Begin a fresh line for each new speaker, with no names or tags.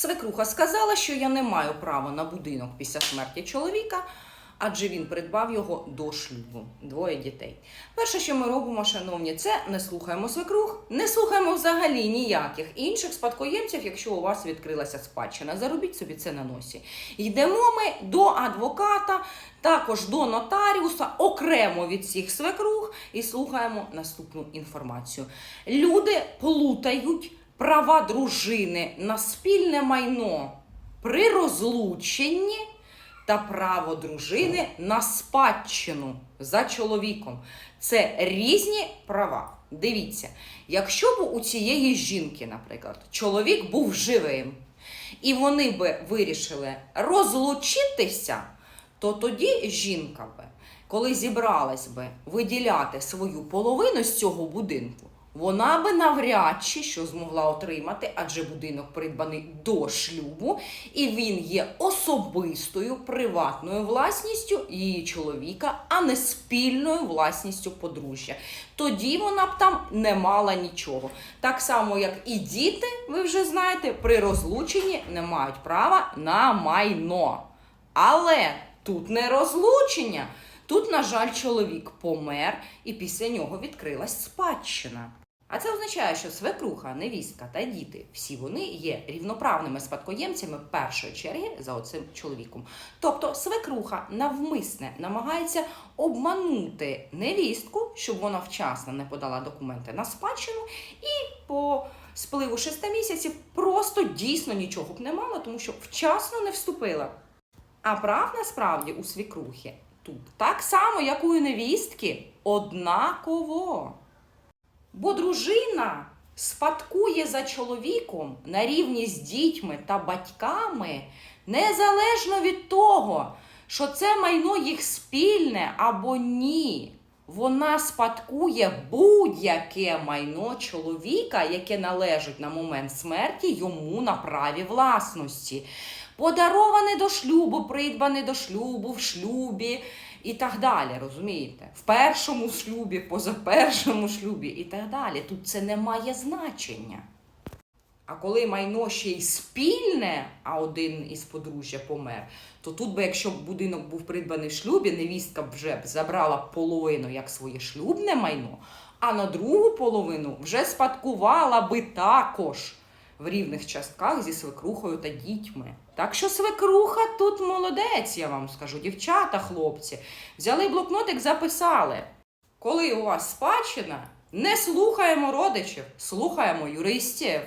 Свекруха сказала, що я не маю права на будинок після смерті чоловіка, адже він придбав його до шлюбу. Двоє дітей. Перше, що ми робимо, шановні, це не слухаємо свекрух, не слухаємо взагалі ніяких інших спадкоємців, якщо у вас відкрилася спадщина. Заробіть собі це на носі. Йдемо ми до адвоката, також до нотаріуса, окремо від всіх свекрух, і слухаємо наступну інформацію. Люди плутають права дружини на спільне майно при розлученні та право дружини на спадщину за чоловіком. Це різні права. Дивіться, якщо б у цієї жінки, наприклад, чоловік був живим, і вони би вирішили розлучитися, то тоді жінка би, коли зібралась би виділяти свою половину з цього будинку, вона би навряд чи що змогла отримати, адже будинок придбаний до шлюбу, і він є особистою приватною власністю її чоловіка, а не спільною власністю подружжя. Тоді вона б там не мала нічого. Так само, як і діти, ви вже знаєте, при розлученні не мають права на майно. Але тут не розлучення. Тут, на жаль, чоловік помер, і після нього відкрилась спадщина. А це означає, що свекруха, невістка та діти всі вони є рівноправними спадкоємцями першої черги за оцим чоловіком. Тобто свекруха навмисне намагається обманути невістку, щоб вона вчасно не подала документи на спадщину, і по спливу шести місяців просто дійсно нічого б не мала, тому що вчасно не вступила. А прав насправді у свікрухи тут так само, як у невістки, однаково. Бо дружина спадкує за чоловіком на рівні з дітьми та батьками, незалежно від того, що це майно їх спільне або ні. Вона спадкує будь-яке майно чоловіка, яке належить на момент смерті йому на праві власності. Подароване до шлюбу, придбане до шлюбу, в шлюбі і так далі. Розумієте? В першому шлюбі, позапершому шлюбі і так далі. Тут це не має значення. А коли майно ще й спільне, а один із подружжя помер, то тут би, якщо б будинок був придбаний в шлюбі, невістка б вже б забрала половину як своє шлюбне майно, а на другу половину вже спадкувала би також в рівних частках зі свекрухою та дітьми. Так що свекруха тут молодець, я вам скажу, дівчата, хлопці, взяли блокнотик, записали. Коли у вас спадщина, не слухаємо родичів, слухаємо юристів.